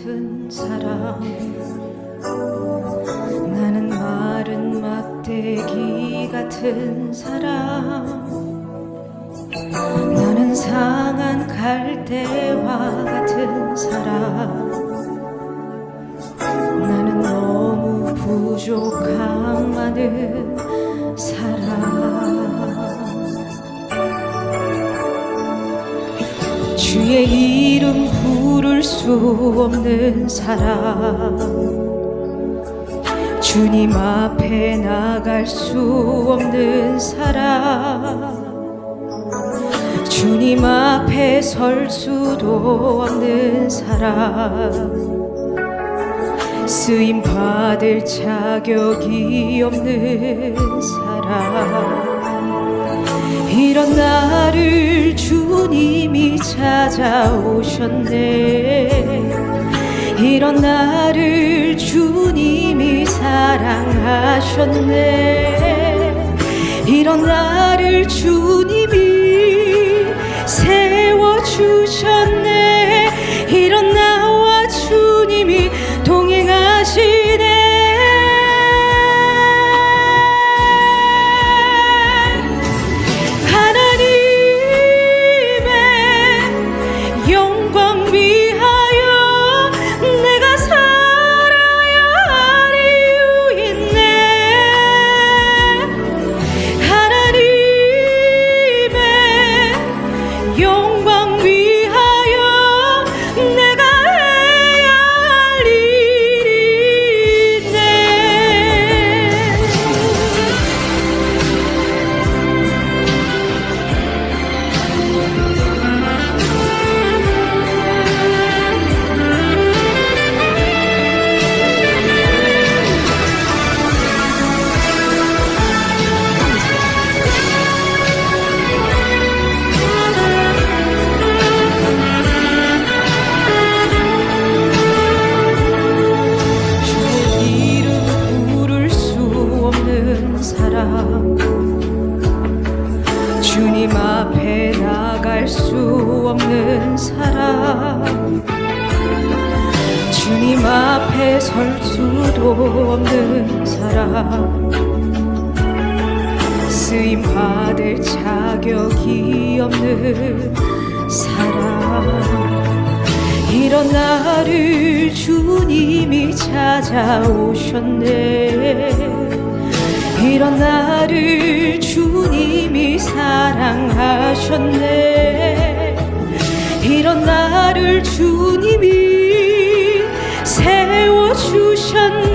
같은 사람 나는 마른 막대기 같은 사람 나는 상한 갈대와 같은 사람 나는 너무 부족함 많은 사람 주의 이름 부를 수 없는 사람. 주님 앞에 나갈 수 없는 사람. 주님 앞에 설 수도 없는 사람. 쓰임 받을 자격이 없는 사람. 이런 나를 주님이 찾아오셨네. 이런 나를 주님이 사랑하셨네. 이런 나를 주님이 세워주셨네 수 없는 사람. 주님 앞에 설 수도 없는 사람. 쓰임 받을 자격이 없는 사람. 이런 나를 주님이 찾아오셨네 이런 나를 주님이 사랑하셨네. 이런 나를 주님이 세워주셨네.